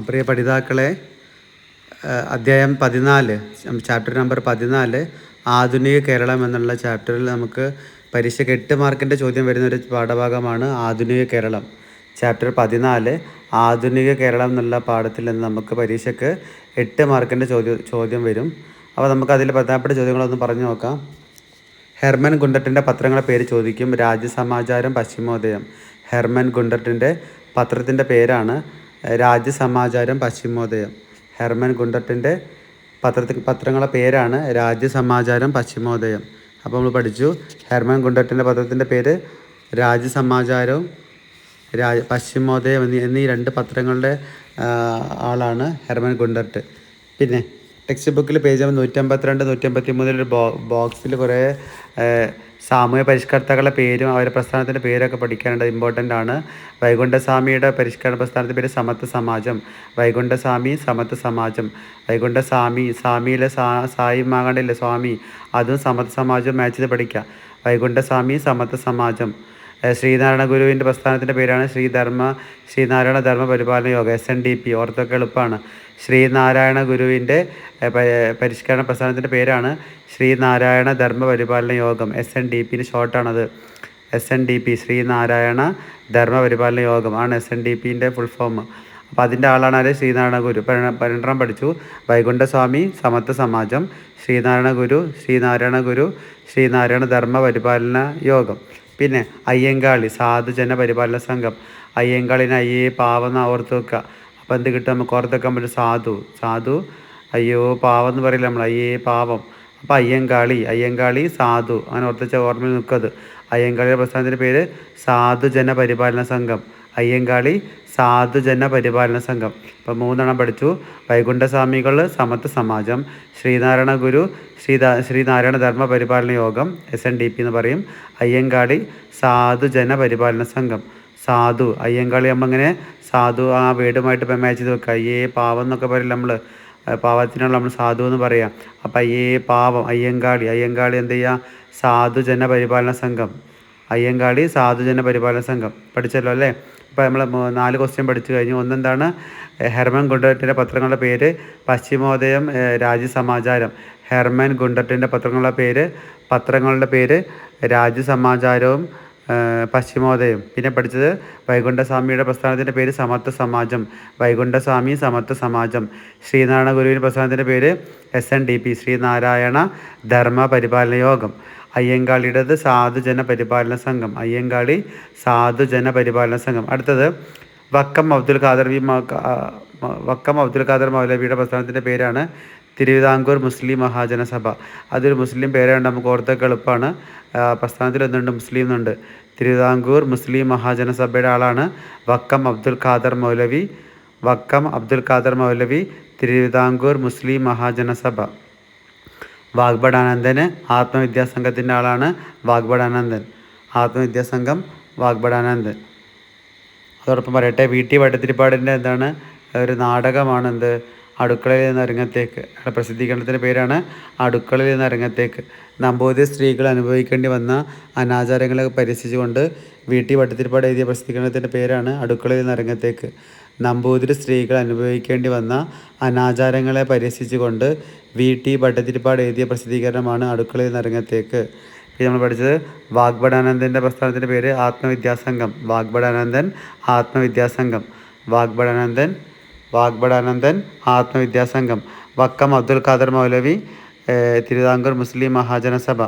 പ്രിയ പഠിതാക്കളെ അധ്യായം പതിനാല് ചാപ്റ്റർ നമ്പർ പതിനാല് ആധുനിക കേരളം എന്നുള്ള ചാപ്റ്ററിൽ നമുക്ക് പരീക്ഷയ്ക്ക് എട്ട് മാർക്കിന്റെ ചോദ്യം വരുന്ന ഒരു പാഠഭാഗമാണ് ആധുനിക കേരളം. ചാപ്റ്റർ പതിനാല് ആധുനിക കേരളം എന്നുള്ള പാഠത്തിൽ നിന്ന് നമുക്ക് പരീക്ഷയ്ക്ക് എട്ട് മാർക്കിന്റെ ചോദ്യം ചോദ്യം വരും. അപ്പോൾ നമുക്ക് അതിൽ പ്രധാനപ്പെട്ട ചോദ്യങ്ങളൊന്ന് പറഞ്ഞു നോക്കാം. ഹെർമൻ ഗുണ്ടട്ടിന്റെ പത്രങ്ങളെ പേര് ചോദിക്കും. രാജ്യസമാചാരം പശ്ചിമോദയം. ഹെർമൻ ഗുണ്ടട്ടിന്റെ പത്രത്തിന്റെ പേരാണ് രാജ്യസമാചാരം പശ്ചിമോദയം. ഹെർമൻ ഗുണ്ടട്ടിന്റെ പത്രത്തിൽ പത്രങ്ങളുടെ പേരാണ് രാജ്യസമാചാരം പശ്ചിമോദയം. അപ്പോൾ നമ്മൾ പഠിച്ചു. ഹെർമൻ ഗുണ്ടട്ടിന്റെ പത്രത്തിന്റെ പേര് രാജ്യസമാചാരവും രാജ പശ്ചിമോദയം എന്നീ എന്നീ രണ്ട് പത്രങ്ങളുടെ ആളാണ് ഹെർമൻ ഗുണ്ടർട്ട് പിന്നെ ടെക്സ്റ്റ് ബുക്കിൽ പേജ് നൂറ്റമ്പത്തിരണ്ട് നൂറ്റമ്പത്തി മൂന്നിലൊരു ബോ ബോക്സിൽ കുറേ സാമൂഹ്യ പരിഷ്കർത്താക്കളുടെ പേരും അവരുടെ പ്രസ്ഥാനത്തിന്റെ പേരൊക്കെ പഠിക്കാനുണ്ട് ഇമ്പോർട്ടന്റ് ആണ്. വൈകുണ്ഠസ്വാമിയുടെ പരിഷ്കരണ പ്രസ്ഥാനത്തിന്റെ പേര് സമത്വ സമാജം. വൈകുണ്ഠസ്വാമി സമത്വ സമാജം. വൈകുണ്ഠസ്വാമി സ്വാമിയിലെ സാ സായി മാകണ്ടില്ലേ സ്വാമി? അതും സമത്വ സമാജം മാച്ച് ചെയ്ത് പഠിക്കുക വൈകുണ്ഠസ്വാമി സമത്വ സമാജം. ശ്രീനാരായണ ഗുരുവിന്റെ പ്രസ്ഥാനത്തിന്റെ പേരാണ് Sreedharma Sree Narayana Dharma Paripalana Yoga S N D P ഓർത്തൊക്കെ എളുപ്പമാണ്. ശ്രീനാരായണ ഗുരുവിന്റെ പരിഷ്കരണ പ്രസ്ഥാനത്തിന്റെ പേരാണ് ശ്രീനാരായണ ധർമ്മ പരിപാലന യോഗം എസ് എൻ ഡി പിന് ഷോർട്ടാണത് S N D P Sree Narayana Dharma Paripalana Yogam ആണ് എസ് എൻ ഡി പിന്റെ ഫുൾ ഫോം അപ്പോൾ അതിന്റെ ആളാണ് ആര്? ശ്രീനാരായണ ഗുരു. പതിനെ- പഠിച്ചു. വൈകുണ്ഠസ്വാമി സമത്വ സമാജം ശ്രീനാരായണ ഗുരു ശ്രീനാരായണ ഗുരു ശ്രീനാരായണ ധർമ്മ പരിപാലന യോഗം. പിന്നെ അയ്യങ്കാളി സാധുജന പരിപാലന സംഘം. അയ്യങ്കാളിനെ അയ്യേ പാവെന്ന് ഓർത്ത് വെക്കുക. അപ്പോൾ എന്ത് കിട്ടും നമുക്ക്? ഓർത്ത് വെക്കാൻ പറ്റും സാധു. സാധു? അയ്യോ പാവം എന്ന് പറയില്ല നമ്മൾ? അയ്യേ പാവം. അപ്പോൾ അയ്യങ്കാളി അയ്യങ്കാളി സാധു. അങ്ങനെ ഓർത്ത് വെച്ചാൽ ഓർമ്മയിൽ നിൽക്കത് അയ്യങ്കാളിയുടെ പ്രസ്ഥാനത്തിന്റെ പേര് സാധുജന പരിപാലന സംഘം. അയ്യങ്കാളി സാധുജന പരിപാലന സംഘം. ഇപ്പം മൂന്നെണ്ണം പഠിച്ചു. വൈകുണ്ഠസ്വാമികൾ സമത്വ സമാജം ശ്രീനാരായണ ഗുരു ശ്രീ ശ്രീനാരായണ ധർമ്മ പരിപാലന യോഗം എസ് എൻ ഡി പി എന്ന് പറയും. അയ്യങ്കാളി സാധുജന പരിപാലന സംഘം. സാധു അയ്യങ്കാളി നമ്മൾ ഇങ്ങനെ സാധു ആ വീടുമായിട്ട് മാച്ച് ചെയ്ത് വെക്കുക. അയ്യേ പാവം എന്നൊക്കെ പറയില്ല നമ്മൾ പാവത്തിനാണ് നമ്മൾ സാധു എന്ന് പറയാം. അപ്പം അയ്യേ പാവം അയ്യങ്കാളി അയ്യങ്കാളി എന്ത് ചെയ്യുക സാധുജന പരിപാലന സംഘം. അയ്യങ്കാളി സാധുജന പരിപാലന സംഘം. പഠിച്ചല്ലോ അല്ലേ? ഇപ്പോൾ നമ്മൾ നാല് ക്വസ്റ്റ്യൻ പഠിച്ചു കഴിഞ്ഞു. ഒന്നെന്താണ്? ഹെർമൻ ഗുണ്ടട്ടിന്റെ പത്രങ്ങളുടെ പേര് പശ്ചിമോദയം രാജ്യസമാചാരം ഹെർമൻ ഗുണ്ടട്ടിന്റെ പത്രങ്ങളുടെ പേര് പത്രങ്ങളുടെ പേര് രാജ്യസമാചാരവും പശ്ചിമോദയം. പിന്നെ പഠിച്ചത് വൈകുണ്ഠസ്വാമിയുടെ പ്രസ്ഥാനത്തിന്റെ പേര് സമത്വ സമാജം. വൈകുണ്ഠസ്വാമി സമത്വ സമാജം. ശ്രീനാരായണ ഗുരുവിന്റെ പ്രസ്ഥാനത്തിന്റെ പേര് S N D P Sree Narayana Dharma Paripalana Yogam. അയ്യങ്കാളിയുടേത് സാധുജന പരിപാലന സംഘം. അയ്യങ്കാളി സാധുജന പരിപാലന സംഘം. അടുത്തത് വക്കം അബ്ദുൽ ഖാദർ വി വക്കം അബ്ദുൽ ഖാദർ മൗലവിയുടെ പ്രസ്ഥാനത്തിന്റെ പേരാണ് തിരുവിതാംകൂർ മുസ്ലിം മഹാജനസഭ. അതൊരു മുസ്ലിം പേരാണ് നമുക്ക് ഓർത്തൊക്കെ എളുപ്പമാണ്. പ്രസ്ഥാനത്തിൽ എന്തുണ്ട്? മുസ്ലിം എന്നുണ്ട് തിരുവിതാംകൂർ മുസ്ലിം മഹാജനസഭയുടെ ആളാണ് വക്കം അബ്ദുൽ ഖാദർ മൗലവി. വക്കം അബ്ദുൽ ഖാദർ മൗലവി തിരുവിതാംകൂർ മുസ്ലിം മഹാജനസഭ. വാഗ്ബടാനന്ദന് ആത്മവിദ്യാസംഘത്തിന്റെ ആളാണ് വാഗ്ബടാനന്ദൻ ആത്മവിദ്യാസംഘം വാഗ്ബടാനന്ദൻ അതോടൊപ്പം പറയട്ടെ വി ടി വട്ടത്തിരിപ്പാടിന്റെ എന്താണ് ഒരു നാടകമാണ് എന്ത് അടുക്കളയിൽ നിന്ന് അരങ്ങത്തേക്ക്. പ്രസിദ്ധീകരണത്തിന്റെ പേരാണ് അടുക്കളയിൽ നിന്ന് അരങ്ങത്തേക്ക്. നമ്പൂതിരി സ്ത്രീകൾ അനുഭവിക്കേണ്ടി വന്ന അനാചാരങ്ങളെ പരിഹസിച്ചുകൊണ്ട് വി ടി വട്ടത്തിരിപ്പാട് എഴുതിയ പ്രസിദ്ധീകരണത്തിന്റെ പേരാണ് അടുക്കളയിൽ നിന്ന് അരങ്ങത്തേക്ക്. നമ്പൂതിരി സ്ത്രീകൾ അനുഭവിക്കേണ്ടി വന്ന അനാചാരങ്ങളെ പരിഹസിച്ചുകൊണ്ട് വി. ടി. ഭട്ടതിരിപ്പാട് എഴുതിയ പ്രസിദ്ധീകരണമാണ് അടുക്കളയിൽ നിറങ്ങത്തേക്ക് പിന്നെ നമ്മൾ പഠിച്ചത് വാഗ്ഭടാനന്ദന്റെ പ്രസ്ഥാനത്തിന്റെ പേര് ആത്മവിദ്യാസംഘം. വാഗ്ഭടാനന്ദൻ ആത്മവിദ്യാസംഘം. വാഗ്ഭടാനന്ദൻ വാഗ്ഭടാനന്ദൻ ആത്മവിദ്യാസംഘം. വക്കം അബ്ദുൽ ഖാദർ മൗലവി തിരുവിതാംകൂർ മുസ്ലിം മഹാജനസഭ.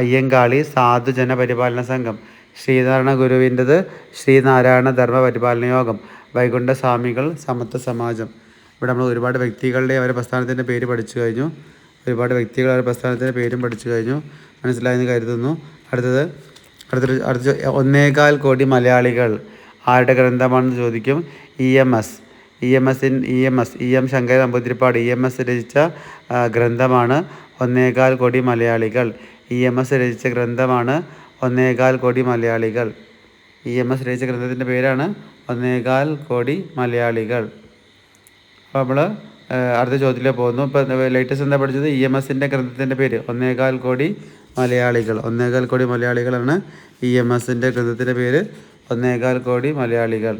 അയ്യങ്കാളി സാധുജന പരിപാലന സംഘം. ശ്രീനാരായണ ഗുരുവിന്റെത് ശ്രീനാരായണ ധർമ്മ പരിപാലന യോഗം. വൈകുണ്ഠ സ്വാമികൾ സമത്വ സമാജം. ഇവിടെ നമ്മൾ ഒരുപാട് വ്യക്തികളുടെ അവരുടെ പ്രസ്ഥാനത്തിന്റെ പേര് പഠിച്ചു കഴിഞ്ഞു. ഒരുപാട് വ്യക്തികൾ അവരുടെ പ്രസ്ഥാനത്തിന്റെ പേരും പഠിച്ചു കഴിഞ്ഞു. മനസ്സിലായെന്ന് കരുതുന്നു. അടുത്തത് അടുത്തൊരു അടുത്ത ഒന്നേകാൽ കോടി മലയാളികൾ ആരുടെ ഗ്രന്ഥമാണെന്ന് ചോദിക്കും. E M S. E M എസിൻ E M S E M Sankara Namboodiripad E M S രചിച്ച ഗ്രന്ഥമാണ് ഒന്നേകാൽ കോടി മലയാളികൾ. ഇ എം എസ് രചിച്ച ഗ്രന്ഥമാണ് ഒന്നേകാൽ കോടി മലയാളികൾ. ഇ എം എസ് രചിച്ച ഗ്രന്ഥത്തിന്റെ പേരാണ് ഒന്നേകാൽ കോടി മലയാളികൾ. അപ്പോൾ നമ്മൾ അടുത്ത ചോദ്യത്തിലേക്ക് പോകുന്നു. ഇപ്പോൾ ലേറ്റസ്റ്റ് എന്താ പഠിച്ചത്? ഇ എം എസിന്റെ ഗ്രന്ഥത്തിന്റെ പേര്. ഒന്നേകാൽ കോടി മലയാളികൾ. ഒന്നേകാൽ കോടി മലയാളികളാണ് ഇ എം എസിന്റെ ഗ്രന്ഥത്തിന്റെ പേര്. ഒന്നേകാൽ കോടി മലയാളികൾ.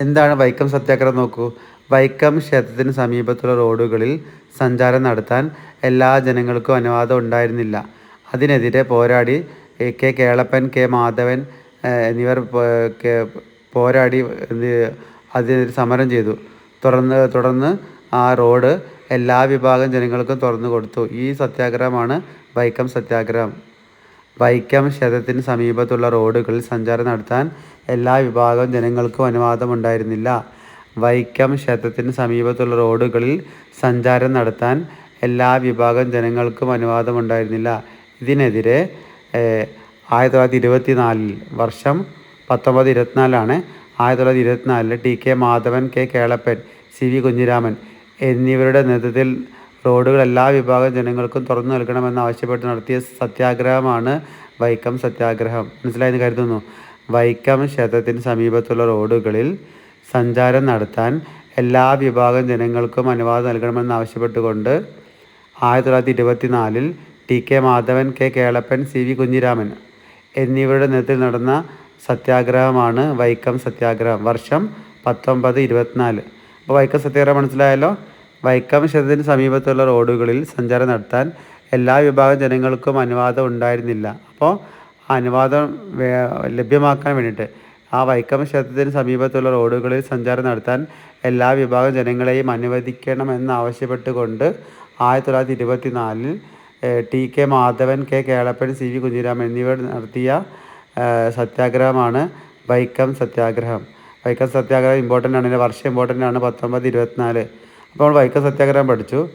എന്താണ് വൈക്കം സത്യാഗ്രഹം നോക്കൂ. വൈക്കം ക്ഷേത്രത്തിന് സമീപത്തുള്ള റോഡുകളിൽ സഞ്ചാരം നടത്താൻ എല്ലാ ജനങ്ങൾക്കും അനുവാദം ഉണ്ടായിരുന്നില്ല. അതിനെതിരെ പോരാടി കെ കേളപ്പൻ കെ മാധവൻ എന്നിവർ പോരാടി അതിനൊരു സമരം ചെയ്തു. തുടർന്ന് തുടർന്ന് ആ റോഡ് എല്ലാ വിഭാഗം ജനങ്ങൾക്കും തുറന്നു കൊടുത്തു. ഈ സത്യാഗ്രഹമാണ് വൈക്കം സത്യാഗ്രഹം. വൈക്കം ക്ഷേത്രത്തിന് സമീപത്തുള്ള റോഡുകളിൽ സഞ്ചാരം നടത്താൻ എല്ലാ വിഭാഗം ജനങ്ങൾക്കും അനുവാദമുണ്ടായിരുന്നില്ല. വൈക്കം ക്ഷേത്രത്തിന് സമീപത്തുള്ള റോഡുകളിൽ സഞ്ചാരം നടത്താൻ എല്ലാ വിഭാഗം ജനങ്ങൾക്കും അനുവാദമുണ്ടായിരുന്നില്ല. ഇതിനെതിരെ ആയിരത്തി തൊള്ളായിരത്തി ഇരുപത്തി നാലിൽ വർഷം പത്തൊമ്പത് ഇരുപത്തിനാലാണ് ആയിരത്തി തൊള്ളായിരത്തി ഇരുപത്തിനാലിൽ T K Madhavan K Kelappan C V Kunhiraman എന്നിവരുടെ നേതൃത്വത്തിൽ റോഡുകൾ എല്ലാ വിഭാഗം ജനങ്ങൾക്കും തുറന്നു നൽകണമെന്ന് ആവശ്യപ്പെട്ട് നടത്തിയ സത്യാഗ്രഹമാണ് വൈക്കം സത്യാഗ്രഹം. മനസ്സിലായെന്ന് കരുതുന്നു. വൈക്കം ക്ഷേത്രത്തിന് സമീപത്തുള്ള റോഡുകളിൽ സഞ്ചാരം നടത്താൻ എല്ലാ വിഭാഗം ജനങ്ങൾക്കും അനുവാദം നൽകണമെന്ന് ആവശ്യപ്പെട്ടുകൊണ്ട് ആയിരത്തി തൊള്ളായിരത്തി ഇരുപത്തി നാലിൽ T K Madhavan K Kelappan C V Kunhiraman എന്നിവരുടെ നേതൃത്വത്തിൽ നടന്ന സത്യാഗ്രഹമാണ് വൈക്കം സത്യാഗ്രഹം. വർഷം പത്തൊമ്പത് ഇരുപത്തിനാല്. അപ്പോൾ വൈക്കം സത്യാഗ്രഹം മനസ്സിലായല്ലോ? വൈക്കം ക്ഷേത്രത്തിന് സമീപത്തുള്ള റോഡുകളിൽ സഞ്ചാരം നടത്താൻ എല്ലാ വിഭാഗം ജനങ്ങൾക്കും അനുവാദം ഉണ്ടായിരുന്നില്ല. അപ്പോൾ അനുവാദം ലഭ്യമാക്കാൻ വേണ്ടിയിട്ട് ആ വൈക്കം ക്ഷേത്രത്തിന് സമീപത്തുള്ള റോഡുകളിൽ സഞ്ചാരം നടത്താൻ എല്ലാ വിഭാഗം ജനങ്ങളെയും അനുവദിക്കണമെന്ന് ആവശ്യപ്പെട്ടുകൊണ്ട് ആയിരത്തി തൊള്ളായിരത്തി ഇരുപത്തി നാലിൽ T K Madhavan K Kelappan C V Kunhiraman എന്നിവർ നടത്തിയ സത്യാഗ്രഹമാണ് വൈക്കം സത്യാഗ്രഹം. വൈക്കം സത്യാഗ്രഹം ഇമ്പോർട്ടന്റ് ആണ്. വർഷം ഇമ്പോർട്ടന്റ് ആണ്. പത്തൊമ്പത് ഇരുപത്തിനാല്. അപ്പോൾ നമ്മൾ വൈക്കം സത്യാഗ്രഹം പഠിച്ചു.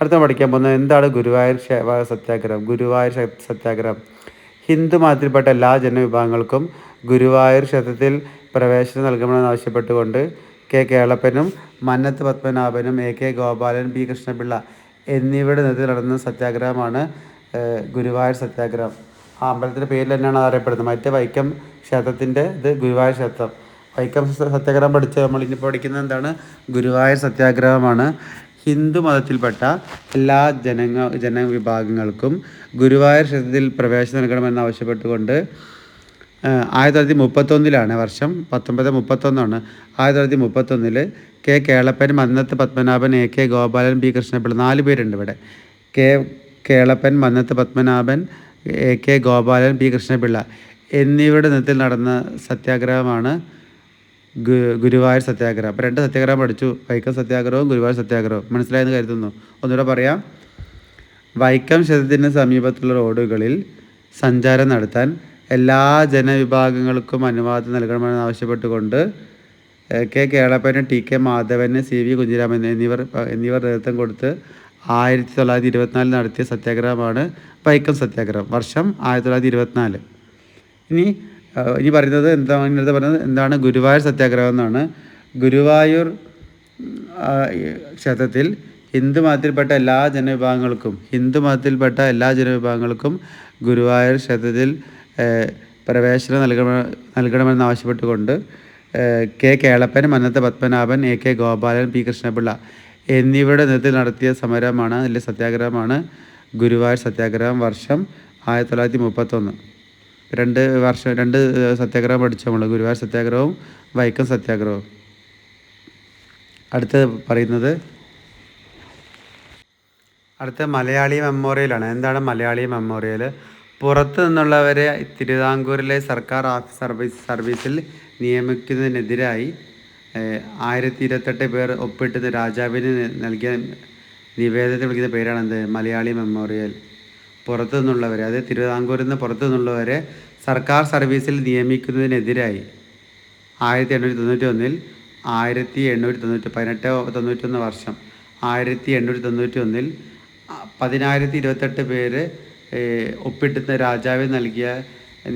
അടുത്ത പഠിക്കാൻ പോകുന്നത് എന്താണ് ഗുരുവായൂർ സത്യാഗ്രഹം? ഗുരുവായൂർ സത്യാഗ്രഹം. ഹിന്ദു മതത്തിൽപ്പെട്ട എല്ലാ ജനവിഭാഗങ്ങൾക്കും ഗുരുവായൂർ ക്ഷേത്രത്തിൽ പ്രവേശനം നൽകണമെന്ന് ആവശ്യപ്പെട്ടുകൊണ്ട് കെ കേളപ്പനും Mannath പത്മനാഭനും A K Gopalan P Krishna Pillai എന്നിവരുടെ നേതൃത്വത്തിൽ നടന്ന സത്യാഗ്രഹമാണ് ഗുരുവായൂർ സത്യാഗ്രഹം. ആ അമ്പലത്തിന്റെ പേരിൽ തന്നെയാണ് അറിയപ്പെടുന്നത്. മറ്റേ വൈക്കം ക്ഷേത്രത്തിന്റെ ഇത് ഗുരുവായൂർ ക്ഷേത്രം. വൈക്കം സത്യാഗ്രഹം പഠിച്ച നമ്മൾ ഇനി പഠിക്കുന്നത് എന്താണ്? ഗുരുവായൂർ സത്യാഗ്രഹമാണ്. ഹിന്ദു മതത്തിൽപ്പെട്ട എല്ലാ ജനങ്ങ ജനവിഭാഗങ്ങൾക്കും ഗുരുവായൂർ ക്ഷേത്രത്തിൽ പ്രവേശനം നൽകണമെന്ന് ആവശ്യപ്പെട്ടുകൊണ്ട് ആയിരത്തി തൊള്ളായിരത്തി മുപ്പത്തൊന്നിലാണ് വർഷം പത്തൊമ്പത് മുപ്പത്തൊന്നാണ്. ആയിരത്തി തൊള്ളായിരത്തി മുപ്പത്തൊന്നിൽ K Kelappan Mannath Padmanabhan A K Gopalan P Krishna Pillai നാല് പേരുണ്ട് ഇവിടെ. K Kelappan Mannath Padmanabhan A K Gopalan P Krishna Pillai എന്നിവരുടെ നേതൃത്വത്തിൽ നടന്ന സത്യാഗ്രഹമാണ് ഗു- ഗുരുവായൂർ സത്യാഗ്രഹം. അപ്പോൾ രണ്ട് സത്യാഗ്രഹം പഠിച്ചു. വൈക്കം സത്യാഗ്രഹവും ഗുരുവായൂർ സത്യാഗ്രഹവും. മനസ്സിലായെന്ന് കരുതുന്നു. ഒന്നുകൂടെ പറയാം. വൈക്കം ക്ഷേത്രത്തിന് സമീപത്തുള്ള റോഡുകളിൽ സഞ്ചാരം നടത്താൻ എല്ലാ ജനവിഭാഗങ്ങൾക്കും അനുവാദം നൽകണമെന്ന് ആവശ്യപ്പെട്ടുകൊണ്ട് കെ കേളപ്പന് ടി കെ മാധവന് സി വി കുഞ്ഞിരാമൻ എന്നിവർ എന്നിവർ നേതൃത്വം കൊടുത്ത് ആയിരത്തി തൊള്ളായിരത്തി ഇരുപത്തിനാലിൽ നടത്തിയ സത്യാഗ്രഹമാണ് വൈക്കം സത്യാഗ്രഹം വർഷം ആയിരത്തി തൊള്ളായിരത്തി ഇരുപത്തിനാല്. ഇനി ഇനി പറയുന്നത് എന്താണ് ഇന്നത്തെ പറയുന്നത് എന്താണ് ഗുരുവായൂർ സത്യാഗ്രഹം എന്നാണ്. ഗുരുവായൂർ ക്ഷേത്രത്തിൽ ഹിന്ദു മതത്തിൽപ്പെട്ട എല്ലാ ജനവിഭാഗങ്ങൾക്കും ഹിന്ദു മതത്തിൽപ്പെട്ട എല്ലാ ജനവിഭാഗങ്ങൾക്കും ഗുരുവായൂർ ക്ഷേത്രത്തിൽ പ്രവേശനം നൽകണ നൽകണമെന്ന് ആവശ്യപ്പെട്ടുകൊണ്ട് ഏ, K Kelappan Mannath Padmanabhan A K Gopalan P Krishna Pillai എന്നിവരുടെ നേതൃത്വത്തിൽ നടത്തിയ സമരമാണ്. അല്ലെങ്കിൽ സത്യാഗ്രഹമാണ്. ഗുരുവായൂർ സത്യാഗ്രഹം വർഷം ആയിരത്തി തൊള്ളായിരത്തി മുപ്പത്തൊന്ന് രണ്ട് വർഷം രണ്ട് സത്യാഗ്രഹം പഠിച്ചു നമ്മൾ ഗുരുവായൂർ സത്യാഗ്രഹവും വൈക്കം സത്യാഗ്രഹവും. അടുത്ത് പറയുന്നത് അടുത്ത മലയാളി മെമ്മോറിയലാണ്. എന്താണ് മലയാളി മെമ്മോറിയൽ പുറത്തു നിന്നുള്ളവരെ തിരുവിതാംകൂറിലെ സർക്കാർ ഓഫീസ് സർവീസ് സർവീസിൽ നിയമിക്കുന്നതിനെതിരായി ആയിരത്തി ഇരുപത്തെട്ട് പേർ ഒപ്പിട്ടത് രാജാവിന് നൽകിയ നിവേദനത്തിൽ വിളിക്കുന്ന പേരാണ് എന്ത് മലയാളി മെമ്മോറിയൽ. പുറത്തു നിന്നുള്ളവരെ അതായത് തിരുവിതാംകൂറിൽ നിന്ന് പുറത്തു നിന്നുള്ളവരെ സർക്കാർ സർവീസിൽ നിയമിക്കുന്നതിനെതിരായി ആയിരത്തി എണ്ണൂറ്റി തൊണ്ണൂറ്റി ഒന്നിൽ ആയിരത്തി എണ്ണൂറ്റി തൊണ്ണൂറ്റി പതിനെട്ട് തൊണ്ണൂറ്റൊന്ന് വർഷം ആയിരത്തി എണ്ണൂറ്റി തൊണ്ണൂറ്റി ഒന്നിൽ പതിനായിരത്തി ഇരുപത്തെട്ട് പേര് ഒപ്പിട്ടുന്ന രാജാവിന് നൽകിയ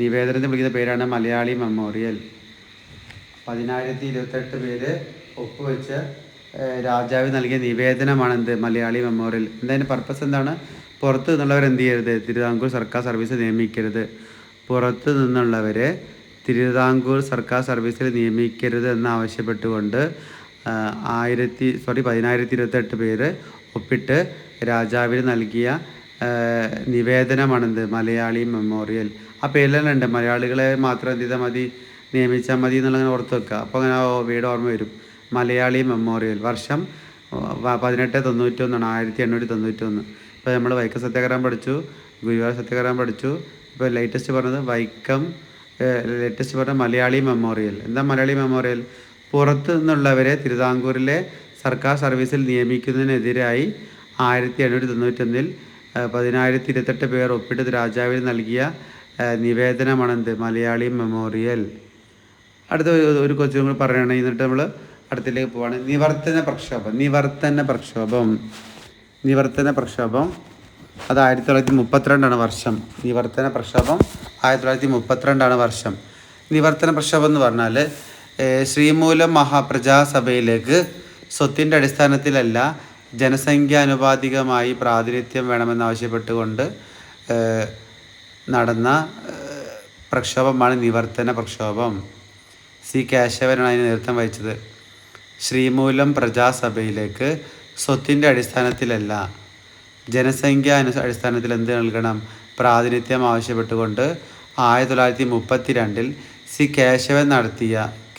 നിവേദനത്തിൽ വിളിക്കുന്ന പേരാണ് മലയാളി മെമ്മോറിയൽ. പതിനായിരത്തി ഇരുപത്തെട്ട് പേര് ഒപ്പുവെച്ച് രാജാവ് നൽകിയ നിവേദനമാണ് എന്ത് മലയാളി മെമ്മോറിയൽ എന്തായാലും പർപ്പസ് എന്താണ്? പുറത്ത് നിന്നുള്ളവർ എന്ത് ചെയ്യരുത്? തിരുവിതാംകൂർ സർക്കാർ സർവീസ് നിയമിക്കരുത്. പുറത്ത് നിന്നുള്ളവരെ തിരുവിതാംകൂർ സർക്കാർ സർവീസിൽ നിയമിക്കരുത് എന്നാവശ്യപ്പെട്ടുകൊണ്ട് ആയിരത്തി സോറി പതിനായിരത്തി ഇരുപത്തെട്ട് പേര് ഒപ്പിട്ട് രാജാവിന് നൽകിയ നിവേദനമാണെന്ത് മലയാളി മെമ്മോറിയൽ ആ പേരിലുണ്ട് മലയാളികളെ മാത്രം എന്ത് ചെയ്താൽ മതി? നിയമിച്ചാൽ മതി എന്നുള്ളങ്ങനെ ഓർത്ത് വെക്കുക. അപ്പോൾ അങ്ങനെ വീട് ഓർമ്മ വരും. മലയാളി മെമ്മോറിയൽ. വർഷം പതിനെട്ട് തൊണ്ണൂറ്റൊന്നാണ് ആയിരത്തി എണ്ണൂറ്റി തൊണ്ണൂറ്റൊന്ന് ഇപ്പോൾ നമ്മൾ വൈക്കം സത്യാഗ്രഹം പഠിച്ചു. ഗുരുവായൂർ സത്യാഗ്രഹം പഠിച്ചു. ഇപ്പോൾ ലേറ്റസ്റ്റ് പറഞ്ഞത് വൈക്കം ലേറ്റസ്റ്റ് പറഞ്ഞ മലയാളി മെമ്മോറിയൽ. എന്താ മലയാളി മെമ്മോറിയൽ? പുറത്തു നിന്നുള്ളവരെ തിരുവിതാംകൂറിലെ സർക്കാർ സർവീസിൽ നിയമിക്കുന്നതിനെതിരായി ആയിരത്തി എണ്ണൂറ്റി തൊണ്ണൂറ്റൊന്നിൽ പതിനായിരത്തി ഇരുപത്തെട്ട് പേർ ഒപ്പിട്ട് രാജാവിന് നൽകിയ നിവേദനമാണെന്ത്? മലയാളി മെമ്മോറിയൽ. അടുത്ത ഒരു- കൊച്ചു കൂടി പറയുകയാണെങ്കിൽ എന്നിട്ട് നമ്മൾ അടുത്തിലേക്ക് പോവാണ്. നിവർത്തന പ്രക്ഷോഭം. നിവർത്തന പ്രക്ഷോഭം. നിവർത്തന പ്രക്ഷോഭം. അത് ആയിരത്തി തൊള്ളായിരത്തി മുപ്പത്തിരണ്ടാണ് വർഷം. നിവർത്തന പ്രക്ഷോഭം ആയിരത്തി തൊള്ളായിരത്തി മുപ്പത്തിരണ്ടാണ് വർഷം. നിവർത്തന പ്രക്ഷോഭം എന്ന് പറഞ്ഞാൽ ശ്രീമൂലം മഹാപ്രജാസഭയിലേക്ക് സ്വത്തിന്റെ അടിസ്ഥാനത്തിലല്ല ജനസംഖ്യാനുപാതികമായി പ്രാതിനിധ്യം വേണമെന്നാവശ്യപ്പെട്ടുകൊണ്ട് നടന്ന പ്രക്ഷോഭമാണ് നിവർത്തന പ്രക്ഷോഭം. സി കേശവനാണ് അതിന് നേതൃത്വം വഹിച്ചത്. ശ്രീമൂലം പ്രജാസഭയിലേക്ക് സ്വത്തിന്റെ അടിസ്ഥാനത്തിലല്ല ജനസംഖ്യ അടിസ്ഥാനത്തിൽ എന്ത് നൽകണം? പ്രാതിനിധ്യം ആവശ്യപ്പെട്ടുകൊണ്ട് ആയിരത്തി തൊള്ളായിരത്തി മുപ്പത്തി രണ്ടിൽ സി കേശവൻ നടത്തിയ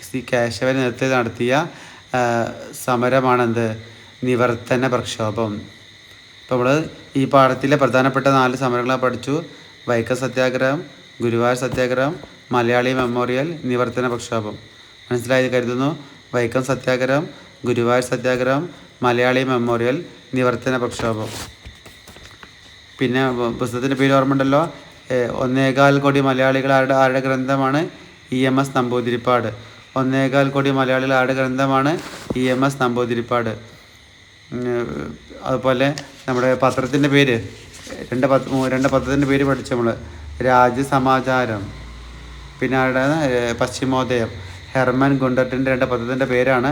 സി കേശവൻ നേതൃത്വത്തിൽ നടത്തിയ സമരമാണെന്ത്? നിവർത്തന പ്രക്ഷോഭം. ഇപ്പോൾ നമ്മൾ ഈ പാഠത്തിലെ പ്രധാനപ്പെട്ട നാല് സമരങ്ങളെ പഠിച്ചു. വൈക്കം സത്യാഗ്രഹം ഗുരുവായൂർ സത്യാഗ്രഹം മലയാളി മെമ്മോറിയൽ നിവർത്തന പ്രക്ഷോഭം. മനസ്സിലായി കരുതുന്നു. വൈക്കം സത്യാഗ്രഹം ഗുരുവായൂർ സത്യാഗ്രഹം മലയാളി മെമ്മോറിയൽ നിവർത്തന പ്രക്ഷോഭം. പിന്നെ പുസ്തകത്തിന്റെ പേര് ഓർമ്മയുണ്ടല്ലോ. ഒന്നേകാൽ കോടി മലയാളികൾ ആരുടെ ആരുടെ ഗ്രന്ഥമാണ്? E M S Namboodiripad. ഒന്നേകാൽ കോടി മലയാളികൾ ആരുടെ ഗ്രന്ഥമാണ്? E M S Namboodiripad. അതുപോലെ നമ്മുടെ പത്രത്തിന്റെ പേര് രണ്ട് പത്ര രണ്ട് പത്രത്തിന്റെ പേര് പഠിച്ചു നമ്മൾ രാജ്യസമാചാരം. പിന്നെ അവിടെ പശ്ചിമോദയം. ഹെർമൻ ഗുണ്ടട്ടിന്റെ രണ്ട് പദ്ധതിന്റെ പേരാണ്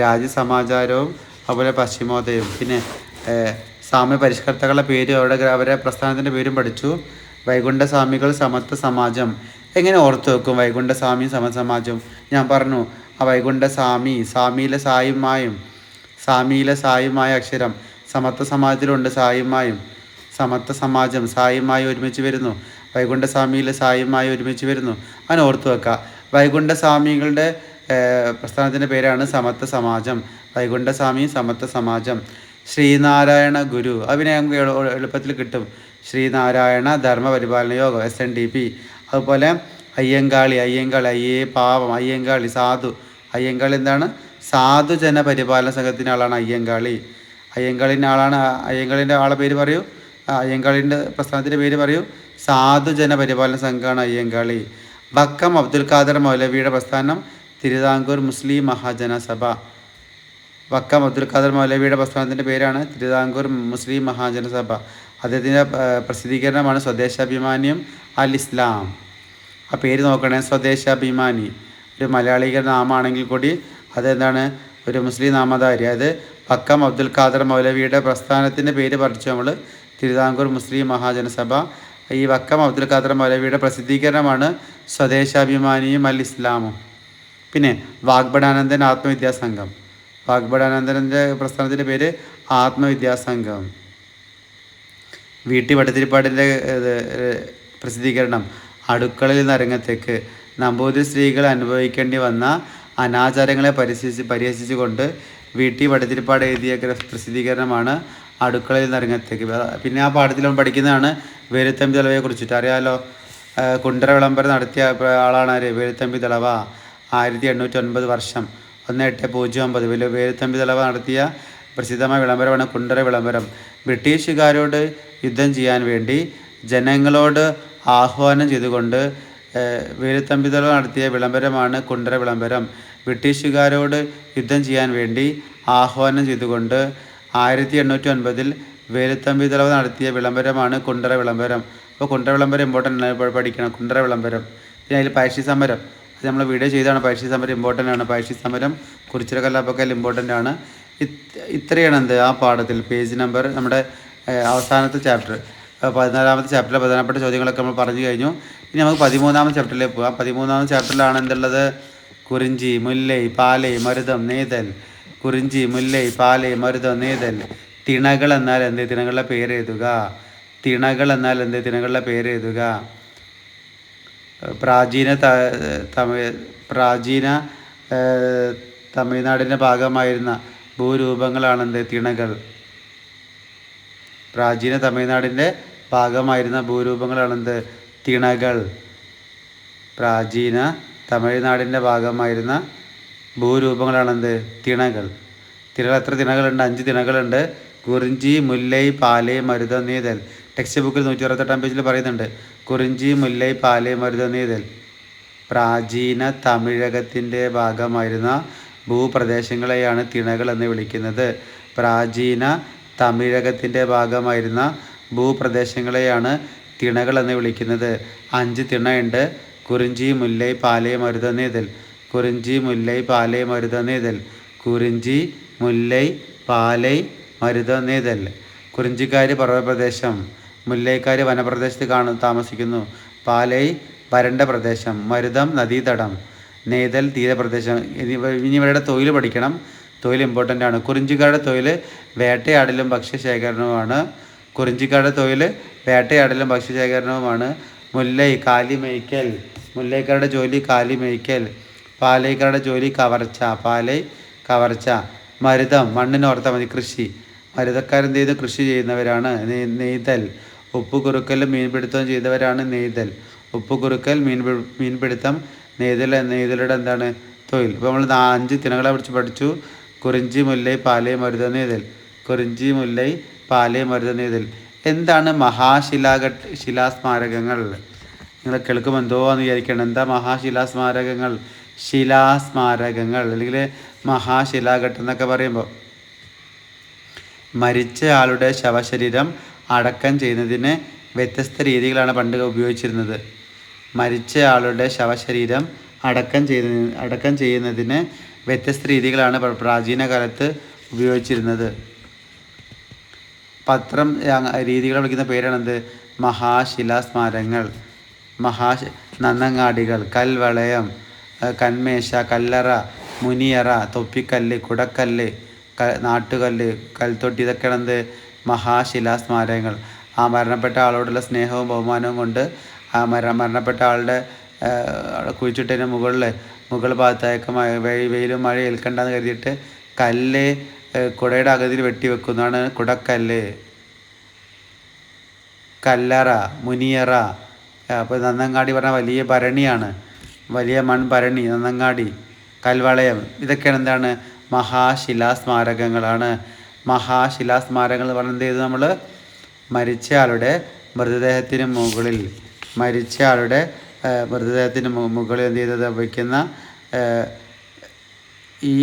രാജ്യസമാചാരവും അതുപോലെ പശ്ചിമോദയവും. പിന്നെ സാമ്യ പരിഷ്കർത്താക്കളുടെ പേര് അവരുടെ അവരെ പ്രസ്ഥാനത്തിന്റെ പേരും പഠിച്ചു. വൈകുണ്ഠസ്വാമികൾ സമത്വ സമാജം. എങ്ങനെ ഓർത്തു വെക്കും വൈകുണ്ഠസ്വാമി സമസമാജം സമാജം ഞാൻ പറഞ്ഞു ആ വൈകുണ്ഠസ്വാമി സ്വാമിയിലെ സായുമായും സ്വാമിയിലെ സായുമായ അക്ഷരം. സമത്വ സമാജത്തിലുണ്ട് സായുമായും സമത്വ സമാജം സായുമായി ഒരുമിച്ച് വരുന്നു. വൈകുണ്ഠസ്വാമിയിലെ സായുമായി ഒരുമിച്ച് വരുന്നു. അങ്ങനെ ഓർത്തു വെക്കുക വൈകുണ്ഠസ്വാമികളുടെ പ്രസ്ഥാനത്തിന്റെ പേരാണ് സമത്വ സമാജം. വൈകുണ്ഠസ്വാമി സമത്വ സമാജം. ശ്രീനാരായണ ഗുരു. അതിനെ നമുക്ക് എളുപ്പത്തിൽ കിട്ടും. ശ്രീനാരായണ ധർമ്മപരിപാലന യോഗം എസ് എൻ ഡി പി അതുപോലെ അയ്യങ്കാളി അയ്യങ്കാളി അയ്യേ പാവം അയ്യങ്കാളി സാധു. അയ്യങ്കാളി എന്താണ്? സാധുജന പരിപാലന സംഘത്തിന്റെ ആളാണ് അയ്യങ്കാളി. അയ്യങ്കാളിന്റെ ആളാണ് അയ്യങ്കാളിന്റെ ആളെ പേര് പറയൂ. അയ്യങ്കാളിന്റെ പ്രസ്ഥാനത്തിന്റെ പേര് പറയൂ. സാധുജന പരിപാലന സംഘമാണ് അയ്യങ്കാളി. ബക്കം അബ്ദുൽ ഖാദർ മൗലവിയുടെ പ്രസ്ഥാനം തിരുവിതാംകൂർ മുസ്ലിം മഹാജനസഭ. വക്കം അബ്ദുൽ ഖാദർ മൗലവിയുടെ പ്രസ്ഥാനത്തിന്റെ പേരാണ് തിരുവിതാംകൂർ മുസ്ലിം മഹാജനസഭ. അദ്ദേഹത്തിന്റെ പ്രസിദ്ധീകരണമാണ് സ്വദേശാഭിമാനിയും അൽ ഇസ്ലാം. ആ പേര് നോക്കണേ സ്വദേശാഭിമാനി. ഒരു മലയാളികളുടെ നാമാണെങ്കിൽ കൂടി അതെന്താണ്? ഒരു മുസ്ലിം നാമധാരി. അതായത് വക്കം അബ്ദുൽ ഖാദർ മൗലവിയുടെ പ്രസ്ഥാനത്തിന്റെ പേര് പഠിച്ചു നമ്മൾ തിരുവിതാംകൂർ മുസ്ലിം മഹാജനസഭ ഈ വക്കം അബ്ദുൽ ഖാദർ മൗലവിയുടെ പ്രസിദ്ധീകരണമാണ് സ്വദേശാഭിമാനിയും അൽ ഇസ്ലാമും. പിന്നെ വാഗ്ബടാനന്ദൻ ആത്മവിദ്യാസംഘം വാഗ്ബടാനന്ദന്റെ പ്രസ്ഥാനത്തിന്റെ പേര് ആത്മവിദ്യാസംഘം വീട്ടി വടത്തിരിപ്പാടിന്റെ പ്രസിദ്ധീകരണം. അടുക്കളയിൽ നിന്ന് അരങ്ങത്തേക്ക് നമ്പൂതിരി സ്ത്രീകൾ അനുഭവിക്കേണ്ടി വന്ന അനാചാരങ്ങളെ പരിഹസിച്ച് പരിഹസിച്ചുകൊണ്ട് വീട്ടി വടത്തിരിപ്പാട് എഴുതിയ പ്രസിദ്ധീകരണമാണ് അടുക്കളയിൽ നിന്ന് ഇറങ്ങിയത്തേക്ക് പിന്നെ ആ പാഠത്തിൽ പഠിക്കുന്നതാണ് വേലുത്തമ്പി തലവയെ കുറിച്ചിട്ട്. അറിയാമല്ലോ കുണ്ടറ വിളംബരം നടത്തിയ ആളാണ് ആര്? വേലുത്തമ്പി തളവ ആയിരത്തി എണ്ണൂറ്റി ഒൻപത് വർഷം ഒന്ന് എട്ട് പൂജ്യം ഒമ്പത്. വേലുത്തമ്പി തലവ നടത്തിയ പ്രസിദ്ധമായ വിളംബരമാണ് കുണ്ടറ വിളംബരം. ബ്രിട്ടീഷുകാരോട് യുദ്ധം ചെയ്യാൻ വേണ്ടി ജനങ്ങളോട് ആഹ്വാനം ചെയ്തുകൊണ്ട് വേലുത്തമ്പി തലവ നടത്തിയ വിളംബരമാണ് കുണ്ടറ വിളംബരം. ബ്രിട്ടീഷുകാരോട് യുദ്ധം ചെയ്യാൻ വേണ്ടി ആഹ്വാനം ചെയ്തുകൊണ്ട് ആയിരത്തി എണ്ണൂറ്റി ഒൻപതിൽ വേലുത്തമ്പി തലവ് നടത്തിയ വിളംബരമാണ് കുണ്ടറ വിളംബരം. അപ്പോൾ കുണ്ടറ വിളംബരം ഇമ്പോർട്ടന്റ് പഠിക്കണം. കുണ്ടറ വിളംബരം. പിന്നെ അതിൽ പഴശ്ശി സമരം. അത് നമ്മൾ വീഡിയോ ചെയ്താണ് പഴശ്ശി സമരം ഇമ്പോർട്ടന്റ് ആണ്. പഴശ്ശി സമരം കുറിച്ചിര അതിൽ ഇമ്പോർട്ടന്റ് ആണ്. ഇത് ഇത്രയാണ് എന്ത് ആ പാഠത്തിൽ. പേജ് നമ്പർ നമ്മുടെ അവസാനത്തെ ചാപ്റ്റർ പതിനാലാമത്തെ ചാപ്റ്ററിലെ പ്രധാനപ്പെട്ട ചോദ്യങ്ങളൊക്കെ നമ്മൾ പറഞ്ഞു കഴിഞ്ഞു. ഇനി നമുക്ക് പതിമൂന്നാമത്തെ ചാപ്റ്ററിലേക്ക് പോകാം. പതിമൂന്നാമത്തെ ചാപ്റ്ററിലാണ് എന്തുള്ളത്? കുറിഞ്ചി മുല്ലൈ പാലൈ മരുതം നെയ്തൽ കുറിഞ്ചി മുല്ലൈ പാലൈ മരുതം നെയ്തൽ തിണകൾ എന്നാൽ എന്ത്? തിണകളുടെ പേര് എഴുതുക. തിണകൾ എന്നാൽ എന്ത്? തിണകളുടെ പേര് എഴുതുക. പ്രാചീന തമിഴ് പ്രാചീന തമിഴ്നാടിന്റെ ഭാഗമായിരുന്ന ഭൂരൂപങ്ങളാണെന്ത്? തിണകൾ. പ്രാചീന തമിഴ്നാടിന്റെ ഭാഗമായിരുന്ന ഭൂരൂപങ്ങളാണെന്ത്? തിണകൾ. പ്രാചീന തമിഴ്നാടിന്റെ ഭാഗമായിരുന്ന ഭൂരൂപങ്ങളാണെന്ത്? തിണകൾ. തിണകൾ എത്ര തിണകളുണ്ട്? അഞ്ച് തിണകളുണ്ട്. കുറിഞ്ചി മുല്ലൈ പാലൈ മരുത നീതൽ ടെക്സ്റ്റ് ബുക്കിൽ നൂറ്റി അറുപത്തെട്ടാം പേജിൽ പറയുന്നുണ്ട്. കുറിഞ്ചി മുല്ലൈ പാലൈ മരുത നീതൽ പ്രാചീന തമിഴകത്തിന്റെ ഭാഗമായിരുന്ന ഭൂപ്രദേശങ്ങളെയാണ് തിണകൾ എന്ന് വിളിക്കുന്നത്. പ്രാചീന തമിഴകത്തിന്റെ ഭാഗമായിരുന്ന ഭൂപ്രദേശങ്ങളെയാണ് തിണകൾ എന്ന് വിളിക്കുന്നത്. അഞ്ച് തിണയുണ്ട്. കുറിഞ്ചി മുല്ലൈ പാലൈ മരുത കുറിഞ്ചി മുല്ലൈ പാലൈ മരുത നീതൽ കുറിഞ്ചി മുല്ലൈ പാലൈ മരുത നീതൽ കുറിഞ്ചിക്കാർ പർവതപ്രദേശം. മുല്ലൈക്കാർ വനപ്രദേശത്ത് കാണു താമസിക്കുന്നു. പാലൈ വരണ്ട പ്രദേശം. മരുതം നദീതടം. നെയ്തൽ തീരപ്രദേശം. ഇനി ഇവരുടെ തൊഴിൽ പഠിക്കണം. തൊഴിൽ ഇമ്പോർട്ടന്റ് ആണ്. കുറിഞ്ചിക്കാരുടെ തൊഴിൽ വേട്ടയാടലും ഭക്ഷ്യശേഖരണവുമാണ്. കുറിഞ്ചിക്കാരുടെ തൊഴിൽ വേട്ടയാടലും ഭക്ഷ്യശേഖരണവുമാണ്. മുല്ലൈ കാലി മേയ്ക്കൽ. മുല്ലൈക്കാരുടെ ജോലി കാലി മേയ്ക്കൽ. പാലൈക്കാരുടെ ജോലി കവർച്ച പാലേ കവർച്ച മരുതം മണ്ണിനോർത്ത മതി കൃഷി. മരുതക്കാരെന്ത് ചെയ്ത്? കൃഷി ചെയ്യുന്നവരാണ്. നെയ്- നെയ്തൽ. ഉപ്പ് കുറുക്കലും മീൻപിടുത്തവും ചെയ്തവരാണ് നെയ്തൽ. ഉപ്പ് കുറുക്കൽ മീൻ പിടി- മീൻപിടുത്തം നെയ്തൽ നെയ്തലുടെ എന്താണ്? തൊഴിൽ. ഇപ്പോൾ നമ്മൾ അഞ്ച് തിനകളെ കുറിച്ച് പഠിച്ചു. കുറിഞ്ചി മുല്ലൈ പാലേ മരുത നെയ്തൽ. കുറിഞ്ചി മുല്ലൈ പാലേ മരുത നെയ്തൽ. എന്താണ് മഹാശിലാഘട്ട ശിലാസ്മാരകങ്ങൾ? നിങ്ങൾ കേൾക്കുമ്പോൾ എന്തോ എന്ന് വിചാരിക്കണം. എന്താ മഹാശിലാസ്മാരകങ്ങൾ? ശിലാസ്മാരകങ്ങൾ അല്ലെങ്കിൽ മഹാശിലാഘട്ടം എന്നൊക്കെ പറയുമ്പോൾ മരിച്ച ആളുടെ ശവശരീരം അടക്കം ചെയ്യുന്നതിന് വ്യത്യസ്ത രീതികളാണ് പണ്ട് ഉപയോഗിച്ചിരുന്നത്. മരിച്ച ആളുടെ ശവശരീരം അടക്കം ചെയ്യുന്ന അടക്കം ചെയ്യുന്നതിന് വ്യത്യസ്ത രീതികളാണ് പ്രാചീന കാലത്ത് ഉപയോഗിച്ചിരുന്നത്. പത്രം രീതികളെ വിളിക്കുന്ന പേരാണെന്ത്? മഹാശിലാസ്മാരങ്ങൾ മഹാ നന്നങ്ങാടികൾ കൽവളയം കന്മേശ കല്ലറ മുനിയറ തൊപ്പിക്കല്ല് കുടക്കല്ല് ക നാട്ടുകല്ല് കൽത്തൊട്ടി ഇതൊക്കെയാണ് എന്ത്? മഹാശിലാസ്മാരകങ്ങൾ. ആ മരണപ്പെട്ട ആളോടുള്ള സ്നേഹവും ബഹുമാനവും കൊണ്ട് ആ മര മരണപ്പെട്ട ആളുടെ കുഴിച്ചിട്ടതിന് മുകളിൽ മുകൾ ഭാഗത്തേക്ക് വെയിലും മഴ ഏൽക്കണ്ടെന്ന് കരുതിയിട്ട് കല്ല് കുടയുടെ അകതിയിൽ വെട്ടി വെക്കുന്നതാണ് കുടക്കല്ല്. കല്ലറ മുനിയറ അപ്പോൾ നന്നങ്ങാടി പറഞ്ഞ വലിയ ഭരണിയാണ്. വലിയ മൺഭരണി നന്നങ്ങാടി കൽവളയം ഇതൊക്കെയാണ് എന്താണ്? മഹാശിലാസ്മാരകങ്ങളാണ്. മഹാശിലാസ്മാരകങ്ങൾ പറഞ്ഞത് ചെയ്ത് നമ്മൾ മരിച്ചയാളുടെ മൃതദേഹത്തിന് മുകളിൽ മരിച്ചയാളുടെ മൃതദേഹത്തിന് മുകളിൽ എന്ത് ചെയ്തത്? വയ്ക്കുന്ന ഈ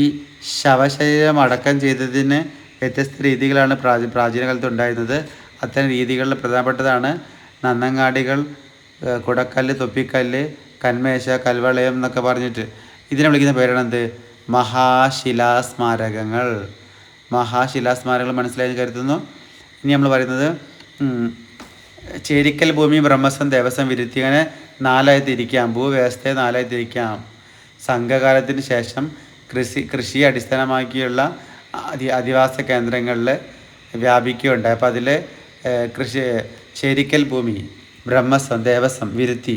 ശവശരീരം അടക്കം ചെയ്തതിന് വ്യത്യസ്ത രീതികളാണ് പ്രാചീ പ്രാചീന കാലത്ത് ഉണ്ടായിരുന്നത്. അത്തരം രീതികളിൽ പ്രധാനപ്പെട്ടതാണ് നന്നങ്ങാടികൾ കുടക്കല്ല് തൊപ്പിക്കല്ല് കന്മേശ കൽവളയം എന്നൊക്കെ പറഞ്ഞിട്ട്. ഇതിനെ വിളിക്കുന്ന പേരാണെന്ത് മഹാശിലാസ്മാരകങ്ങൾ. മഹാശിലാസ്മാരകങ്ങൾ മനസ്സിലായി കരുതുന്നു. ഇനി നമ്മൾ പറയുന്നത് ചേരിക്കൽ ഭൂമി ബ്രഹ്മസം ദേവസ്വം വിരുത്തി അങ്ങനെ നാലായി തിരിക്കാം. ഭൂവ്യവസ്ഥയെ നാലായി തിരിക്കാം. സംഘകാലത്തിന് ശേഷം കൃഷി കൃഷിയെ അടിസ്ഥാനമാക്കിയുള്ള അധി അധിവാസ കേന്ദ്രങ്ങളിൽ വ്യാപിക്കുകയുണ്ടായി. അപ്പോൾ അതിൽ കൃഷി ചേരിക്കൽ ഭൂമി ബ്രഹ്മസം ദേവസ്വം വിരുത്തി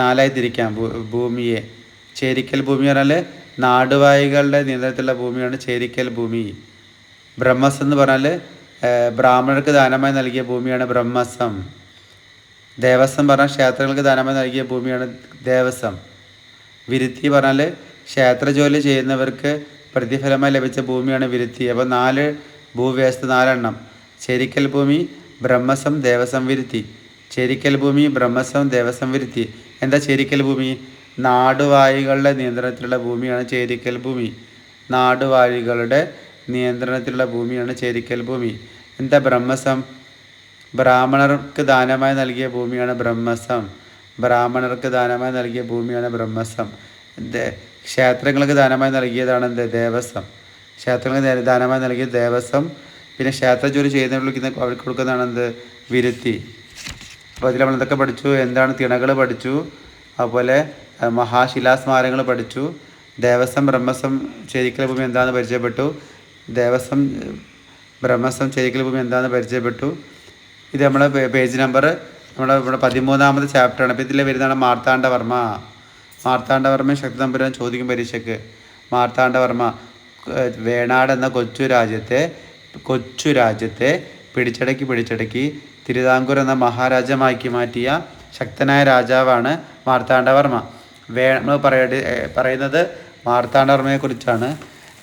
നാലായി തിരിക്കാം ഭൂമിയെ. ചേരിക്കൽ ഭൂമി പറഞ്ഞാൽ നാടുവായികളുടെ നിയന്ത്രണത്തിലുള്ള ഭൂമിയാണ് ചേരിക്കൽ ഭൂമി. ബ്രഹ്മസം എന്ന് പറഞ്ഞാൽ ബ്രാഹ്മണർക്ക് ദാനമായി നൽകിയ ഭൂമിയാണ് ബ്രഹ്മസം. ദേവസ്വം പറഞ്ഞാൽ ക്ഷേത്രങ്ങൾക്ക് ദാനമായി നൽകിയ ഭൂമിയാണ് ദേവസ്വം. വിരുത്തി പറഞ്ഞാൽ ക്ഷേത്ര ജോലി ചെയ്യുന്നവർക്ക് പ്രതിഫലമായി ലഭിച്ച ഭൂമിയാണ് വിരുത്തി. അപ്പോൾ നാല് ഭൂവ്യവസ്ഥ നാലെണ്ണം. ചേരിക്കൽ ഭൂമി ബ്രഹ്മസം ദേവസ്വം വിരുത്തി. ചേരിക്കൽ ഭൂമി ബ്രഹ്മസം ദേവസ്വം വിരുത്തി എന്താ ചേരിക്കൽ ഭൂമി? നാടുവാഴികളുടെ നിയന്ത്രണത്തിലുള്ള ഭൂമിയാണ് ചേരിക്കൽ ഭൂമി. നാടുവാഴികളുടെ നിയന്ത്രണത്തിലുള്ള ഭൂമിയാണ് ചേരിക്കൽ ഭൂമി. എന്താ ബ്രഹ്മസം? ബ്രാഹ്മണർക്ക് ദാനമായി നൽകിയ ഭൂമിയാണ് ബ്രഹ്മസം. ബ്രാഹ്മണർക്ക് ദാനമായി നൽകിയ ഭൂമിയാണ് ബ്രഹ്മസം. ക്ഷേത്രങ്ങൾക്ക് ദാനമായി നൽകിയതാണ് എന്ത്? ദേവസ്വം. ക്ഷേത്രങ്ങൾക്ക് ദാനമായി നൽകിയ ദേവസ്വം. പിന്നെ ക്ഷേത്ര ജോലി ചെയ്യുന്നവർക്ക് അവർക്ക് കൊടുക്കുന്നതാണ് എന്ത്? വിരുത്തി അപ്പോൾ അതിൽ നമ്മൾ എന്തൊക്കെ പഠിച്ചു? എന്താണ് തിണകൾ പഠിച്ചു? അതുപോലെ മഹാശിലാസ്മാരങ്ങൾ പഠിച്ചു. ദേവസ്വം ബ്രഹ്മസ്വം ചേരിക്കൽ ഭൂമി എന്താണെന്ന് പരിചയപ്പെട്ടു. ദേവസ്വം ബ്രഹ്മസ്വം ചേരിക്കൽ ഭൂമി എന്താണെന്ന് പരിചയപ്പെട്ടു. ഇത് നമ്മുടെ പേജ് നമ്പർ നമ്മുടെ ഇവിടെ പതിമൂന്നാമത് ചാപ്റ്ററാണ്. അപ്പോൾ ഇതിൽ വരുന്നതാണ് മാർത്താണ്ഡവർമ്മ. മാർത്താണ്ഡവർമ്മ ശക്തി തമ്പുരാൻ ചോദിക്കും പരീക്ഷയ്ക്ക്. മാർത്താണ്ഡവർമ്മ വേണാട് എന്ന കൊച്ചു രാജ്യത്തെ കൊച്ചു രാജ്യത്തെ പിടിച്ചടക്കി പിടിച്ചടക്കി തിരുവിതാംകൂർ എന്ന മഹാരാജ്യമാക്കി മാറ്റിയ ശക്തനായ രാജാവാണ് മാർത്താണ്ഡവർമ്മ. വേ നമ്മൾ പറയട്ടെ പറയുന്നത് മാർത്താണ്ഡവർമ്മയെക്കുറിച്ചാണ്.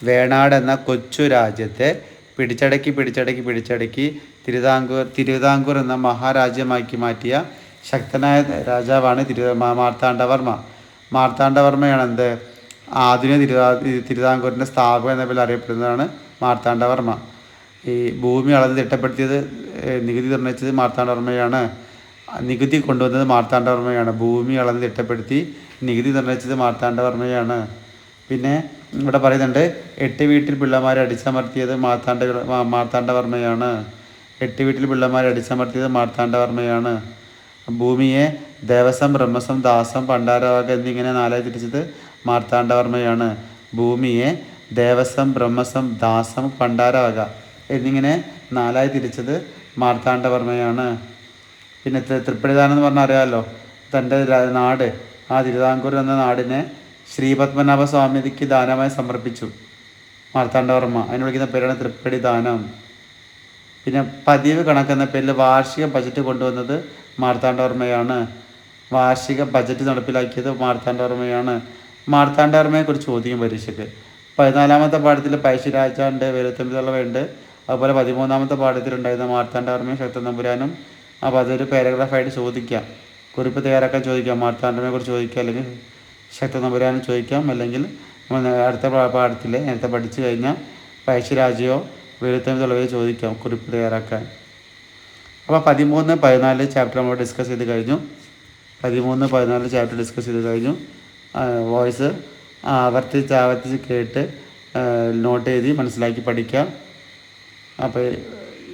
വേണാട് എന്ന കൊച്ചു രാജ്യത്തെ പിടിച്ചടക്കി പിടിച്ചടക്കി പിടിച്ചടക്കി തിരുവിതാംകൂർ തിരുവിതാംകൂർ എന്ന മഹാരാജ്യമാക്കി മാറ്റിയ ശക്തനായ രാജാവാണ് തിരു മാർത്താണ്ഡവർമ്മ. മാർത്താണ്ഡവർമ്മയാണ് എന്ത് ആധുനിക തിരുവാ തിരുവിതാംകൂറിന്റെ സ്ഥാപകൻ എന്ന പേരിൽ അറിയപ്പെടുന്നതാണ് മാർത്താണ്ഡവർമ്മ. ഈ ഭൂമി അളന്ന് തിട്ടപ്പെടുത്തിയത് നികുതി നിർണയിച്ചത് മാർത്താണ്ഡവർമ്മയാണ്. നികുതി കൊണ്ടുവന്നത് മാർത്താണ്ഡവർമ്മയാണ്. ഭൂമി അളന്ന് തിട്ടപ്പെടുത്തി നികുതി നിർണയിച്ചത് മാർത്താണ്ഡവർമ്മയാണ്. പിന്നെ ഇവിടെ പറയുന്നുണ്ട് എട്ട് വീട്ടിൽ പിള്ളമാരെ അടിച്ചമർത്തിയത് മാർത്താണ്ഡ മാർത്താണ്ഡവർമ്മയാണ്. എട്ട് വീട്ടിൽ പിള്ളമാരെ അടിച്ചമർത്തിയത് മാർത്താണ്ഡവർമ്മയാണ്. ഭൂമിയെ ദേവസം ബ്രഹ്മസം ദാസം പണ്ടാരവാക എന്നിങ്ങനെ നാലായി തിരിച്ചത് മാർത്താണ്ഡവർമ്മയാണ്. ഭൂമിയെ ദേവസം ബ്രഹ്മസം ദാസം പണ്ടാരവക എന്നിങ്ങനെ നാലായി തിരിച്ചത് മാർത്താണ്ഡവർമ്മയാണ്. പിന്നെ തൃപ്പടിദാനം എന്ന് പറഞ്ഞാൽ അറിയാമല്ലോ തന്റെ നാട് ആ തിരുവിതാംകൂർ എന്ന നാടിനെ ശ്രീപത്മനാഭ സ്വാമിക്ക് ദാനമായി സമർപ്പിച്ചു മാർത്താണ്ഡവർമ്മ. അതിന് വിളിക്കുന്ന പേരാണ് തൃപ്പടി ദാനം പിന്നെ പതിവ് കണക്കെന്ന പേരിൽ വാർഷിക ബജറ്റ് കൊണ്ടുവന്നത് മാർത്താണ്ഡവർമ്മയാണ്. വാർഷിക ബജറ്റ് നടപ്പിലാക്കിയത് മാർത്താണ്ഡവർമ്മയാണ്. മാർത്താണ്ഡവർമ്മയെക്കുറിച്ച് ചോദിക്കും പരീക്ഷയ്ക്ക്. പതിനാലാമത്തെ പാഠത്തിൽ പഴശ്ശിരാജാണ്ട് വേലുത്തമ്പിതള്ളവയുണ്ട് അതുപോലെ പതിമൂന്നാമത്തെ പാഠത്തിലുണ്ടായിരുന്ന മാർത്താണ്ഡവർമ്മയും തമ്പുരാനും അപ്പോൾ അതൊരു പാരഗ്രാഫായിട്ട് ചോദിക്കാം. കുറിപ്പ് തയ്യാറാക്കാൻ ചോദിക്കാം. മാർത്താണ്ഡവനെ കുറിച്ച് ചോദിക്കാം അല്ലെങ്കിൽ ശക്തൻ തമ്പുരാനും ചോദിക്കാം അല്ലെങ്കിൽ അടുത്ത പാഠത്തിൽ നേരത്തെ പഠിച്ചു കഴിഞ്ഞാൽ പഴശ്ശിരാജയോ വേലുത്തമ്പിതള്ളവയോ ചോദിക്കാം കുറിപ്പ് തയ്യാറാക്കാൻ. അപ്പോൾ പതിമൂന്ന് പതിനാല് ചാപ്റ്റർ നമ്മൾ ഡിസ്കസ് ചെയ്ത് കഴിഞ്ഞു. പതിമൂന്ന് പതിനാല് ചാപ്റ്റർ ഡിസ്കസ് ചെയ്ത് കഴിഞ്ഞു. വോയിസ് ആവർത്തിച്ച് ആവർത്തിച്ച് കേട്ട് നോട്ട് എഴുതി മനസ്സിലാക്കി പഠിക്കാം. അപ്പോൾ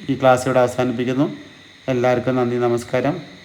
ഈ ക്ലാസ് ഇവിടെ അവസാനിപ്പിക്കുന്നു. എല്ലാവർക്കും നന്ദി നമസ്കാരം.